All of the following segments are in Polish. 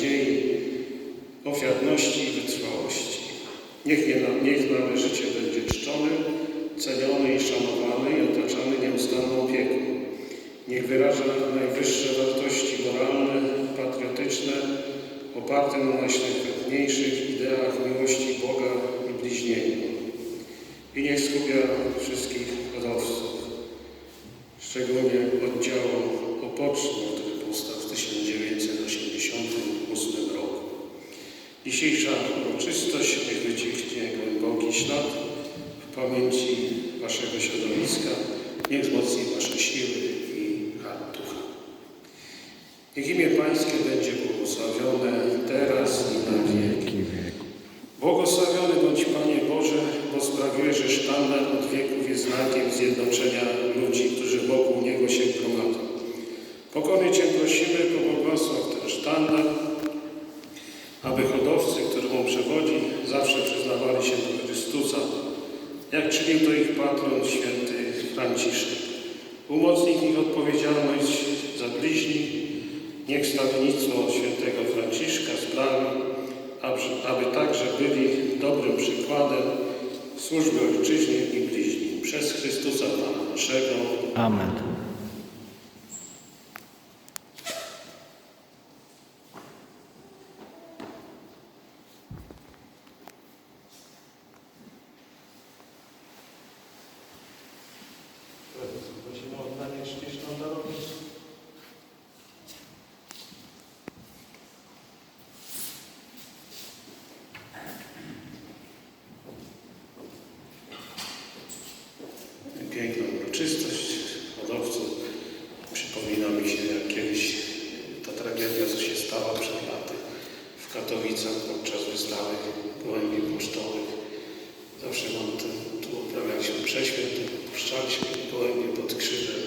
nadziei, ofiarności i wytrwałości. Niech, nie, niech nasze życie będzie czczone, cenione i szanowane i otaczane nieustanną opieką. Niech wyraża najwyższe wartości moralne, patriotyczne, oparte na najświetniejszych ideach miłości Boga i bliźniego. I niech skupia wszystkich hodowców, szczególnie oddziału Opoczno, który powstał w 1988 roku. Dzisiejsza uroczystość niech wyciśnie głęboki ślad w pamięci Waszego środowiska, niech wzmocni Wasze siły i ducha. Niech imię Pańskie będzie błogosławione teraz i na wieki. Błogosławiony bądź Panie Boże, bo sprawiłeś, że sztandar od wieków jest znakiem zjednoczenia ludzi, którzy wokół Niego się gromadzą. Pokornie Cię prosimy, pobłogosław ten sztandar, aby hodowcy, którym on przewodzi, zawsze przyznawali się do Chrystusa, jak czynił to ich patron święty Franciszek. Umocnij ich odpowiedzialność za bliźni, niech stawiennictwo świętego Franciszka sprawi, aby, także byli dobrym przykładem służby ojczyźnie i bliźnim. Przez Chrystusa Pana naszego. Amen. Katowicach podczas wystawy gołębi pocztowych. Zawsze mam ten, tu uprawialiśmy prześwięt, puszczaliśmy gołębie pod krzyżem.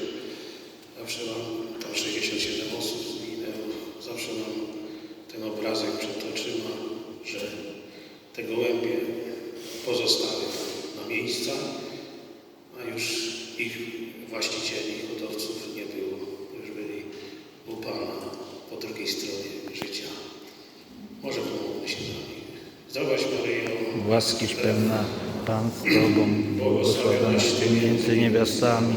Zawsze mam, tam 67 osób zginęło. Zawsze mam ten obrazek przed oczyma, że te gołębie pozostały na miejscach, a już ich właścicieli, hodowców nie było. Łaskiś pełna Pan z Tobą, błogosławionaś Ty między niewiastami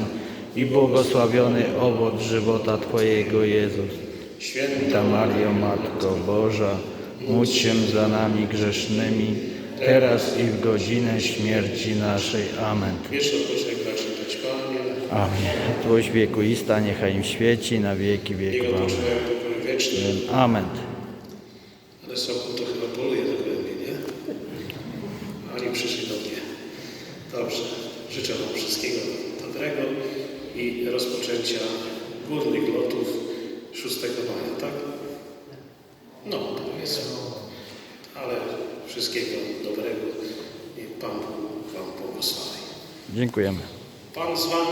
i błogosławiony owoc żywota Twojego Jezus. Święta Mario, Matko Boża, módl się za nami grzesznymi, teraz i w godzinę śmierci naszej. Amen. Amen. Tłoś wiekuista niechaj im świeci na wieki wieków. Amen. Amen. Ale Sokół to chyba na głębie, nie? Oni przyszli do mnie. Dobrze. Życzę Wam wszystkiego dobrego i rozpoczęcia górnych lotów 6 maja, tak? No, to jest. Ale wszystkiego dobrego. Niech Pan Wam błogosławi. Dziękujemy. Pan z Wami.